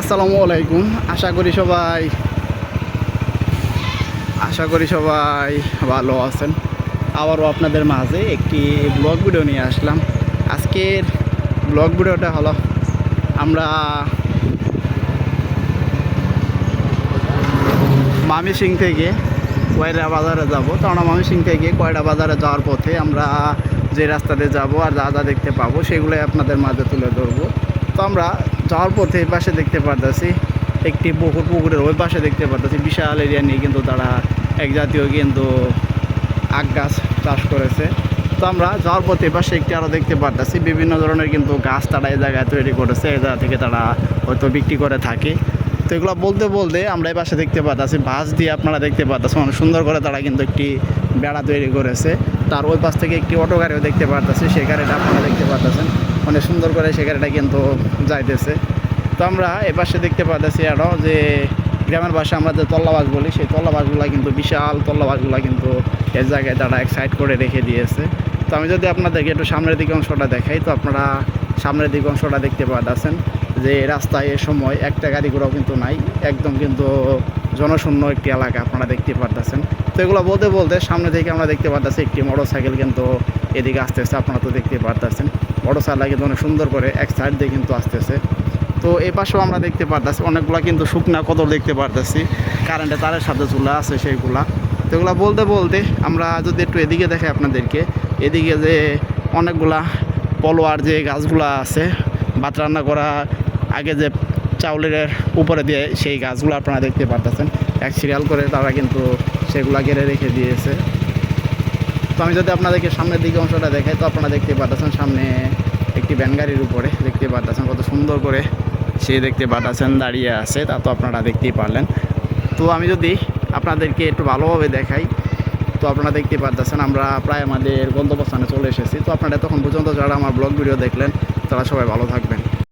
আসসালামু আলাইকুম। আশা করি সবাই আশা করি সবাই ভালো আছেন। আবারও আপনাদের মাঝে একটি ব্লগ ভিডিও নিয়ে আসলাম। আজকের ব্লগ ভিডিওটা হলো আমরা মামি সিং থেকে কয়রা বাজারে যাব। তো আমরা মামি সিং থেকে কয়রা বাজারে যাওয়ার পথে আমরা যে রাস্তাতে যাব আর যা যা দেখতে পাবো, সেগুলোই আপনাদের মাঝে তুলে ধরবো। তো আমরা যাওয়ার পথে পাশে দেখতে পারতেছি একটি পুকুর পুকুরের ওই পাশে দেখতে পারতেছি। বিশাল এরিয়া নিয়ে কিন্তু তারা এক জাতীয় কিন্তু আখ গাছ চাষ করেছে। তো আমরা যাওয়ার পথে পাশে একটি আরও দেখতে পারতেছি। বিভিন্ন ধরনের কিন্তু গাছ তারা এই জায়গায় তৈরি করেছে। এই জায়গা থেকে তারা হয়তো বিক্রি করে থাকে। তো এগুলো বলতে বলতে আমরা এই পাশে দেখতে পাচ্ছি বাঁশ দিয়ে আপনারা দেখতে পাচ্ছেন অনেক সুন্দর করে তারা কিন্তু একটি বেড়া তৈরি করেছে। তার ওই পাশ থেকে একটি অটো গাড়িও দেখতে পারতেছি। সেই গাড়িটা আপনারা দেখতে পাচ্ছেন অনেক সুন্দর করে গাড়িটা কিন্তু যাইতেছে। তো আমরা এ পাশে দেখতে পাচ্ছি আরও যে গ্রামের ভাষায় আমরা যে তল্লাবাস বলি, সেই তল্লাবাসগুলো কিন্তু বিশাল তল্লাবাসগুলো কিন্তু এর জায়গায় তারা এক সাইড করে রেখে দিয়েছে। তো আমি যদি আপনাদেরকে একটু সামনের দিকে অংশটা দেখাই, তো আপনারা সামনের দিকে অংশটা দেখতে পাচ্ছেন যে রাস্তায় এ সময় একটা গাড়ি ঘোড়াও কিন্তু নাই, একদম কিন্তু জনশূন্য একটি এলাকা আপনারা দেখতে পারতেছেন তো এগুলো বলতে বলতে সামনে থেকে আমরা দেখতে পারতেছি একটি মোটর সাইকেল কিন্তু এদিকে আসতেছে, আপনারা তো দেখতে পারতেছেন মোটর সাইকেল কিন্তু অনেক সুন্দর করে এক সাইড দিয়ে কিন্তু আসতেছে। তো এই পাশেও আমরা দেখতে পারতেছি, অনেকগুলা কিন্তু শুকনা কদর দেখতে পারতেছি। কারেন্টের তারের সাথে চুলা আছে সেইগুলা। তো এগুলো বলতে বলতে আমরা যদি একটু এদিকে দেখাই আপনাদেরকে, এদিকে যে অনেকগুলা পলোয়ার যে গাছগুলা আছে, ভাত রান্না করা, আগে যে চাউলের উপরে দিয়ে সেই গাছগুলো আপনারা দেখতে পারতেছেন। এক সিরিয়াল করে তারা কিন্তু সেগুলা গেড়ে রেখে দিয়েছে। তো আমি যদি আপনাদেরকে সামনের দিকে অংশটা দেখাই, তো আপনারা দেখতে পাচ্ছেন সামনে একটি ভ্যান গাড়ির উপরে দেখতে পাচ্ছেন কত সুন্দর করে সে দেখতে পাচ্ছেন দাঁড়িয়ে আছে, তা তো আপনারা দেখতেই পারলেন। তো আমি যদি আপনাদেরকে একটু ভালোভাবে দেখাই, তো আপনারা দেখতে পাচ্ছেন আমরা প্রায় আমাদের গন্তব্যস্থানে চলে এসেছি। তো আপনারা তখন পর্যন্ত যারা আমার ব্লগ ভিডিও দেখলেন, তারা সবাই ভালো থাকবেন।